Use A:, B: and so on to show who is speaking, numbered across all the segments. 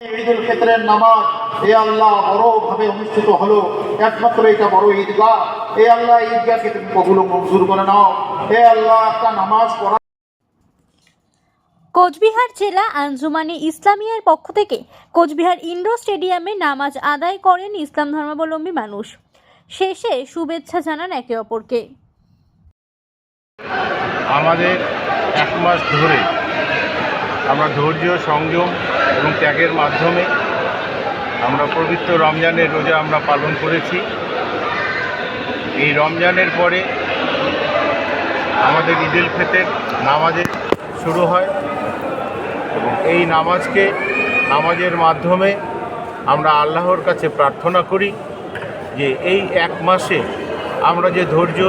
A: ঈদুল ফিতরের নামাজ এ আল্লাহ বড়ভাবে অনুষ্ঠিত হলো। একমাত্র এটা বড় ঈদগাহ। এ আল্লাহ ঈদগাহকে তুমি কবুল মঞ্জুর করে নাও। হে আল্লাহ একটা নামাজ পড়া
B: কোচবিহার জেলা আঞ্জুমানে ইসলামিয়ার পক্ষ থেকে কোচবিহার ইন্ডোর স্টেডিয়ামে নামাজ আদায় করেন ইসলাম ধর্মাবলম্বী মানুষ। শেষে শুভেচ্ছা জানান একে অপরকে।
C: আমাদের এক মাস ধরে আমরা ধৈর্য সংযম এবং ত্যাগের মাধ্যমে আমরা পবিত্র রমজানের রোজা আমরা পালন করেছি। এই রমজানের পরে আমাদের ঈদুল ফিতর নামাজের শুরু হয় এবং এই নামাজকে নামাজের মাধ্যমে আমরা আল্লাহর কাছে প্রার্থনা করি যে এই এক মাসে আমরা যে ধৈর্য,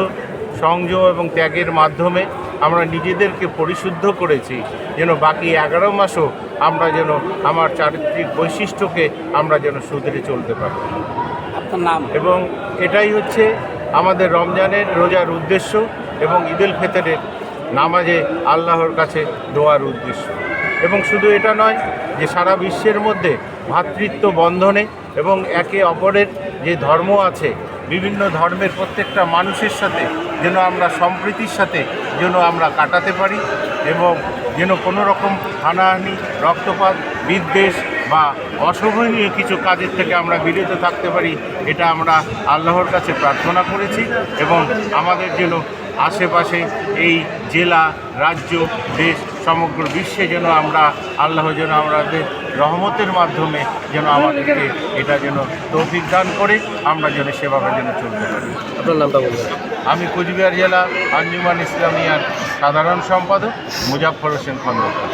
C: সংযম এবং ত্যাগের মাধ্যমে আমরা নিজেদেরকে পরিশুদ্ধ করেছি। যেন বাকি এগারো মাসও আমরা যেন আমার চারিত্রিক বৈশিষ্ট্যকে আমরা যেন সুধরে চলতে পারি।
D: নাম?
C: এবং এটাই হচ্ছে আমাদের রমজানের রোজার উদ্দেশ্য এবং ঈদুল ফেতরের নামাজে আল্লাহর কাছে দোয়ার উদ্দেশ্য। এবং শুধু এটা নয় যে সারা বিশ্বের মধ্যে ভ্রাতৃত্ব বন্ধনে এবং একে অপরের যে ধর্ম আছে বিভিন্ন ধর্মের প্রত্যেকটা মানুষের সাথে যেন আমরা সম্প্রীতির সাথে যেন আমরা কাটাতে পারি এবং যেন কোনো রকম হানাহানি, রক্তপাত, বিদ্বেষ বা অশোভনীয় কিছু কাজের থেকে আমরা বিরত থাকতে পারি, এটা আমরা আল্লাহর কাছে প্রার্থনা করেছি এবং আমাদের যেন আশেপাশে এই জেলা, রাজ্য, দেশ, সমগ্র বিশ্বে যেন আমরা আল্লাহ যেন আমাদের রহমতের মাধ্যমে যেন আমাদেরকে এটা যেন তৌফিক দান করে আমরা যেন সেভাবে যেন চলতে পারি।
D: আপনার নামটা বলবেন
C: আমি কুচবিহার জেলা আঞ্জুমান ইসলামিয়ার সাধারণ সম্পাদক মুজাফর হোসেন খন্দকার।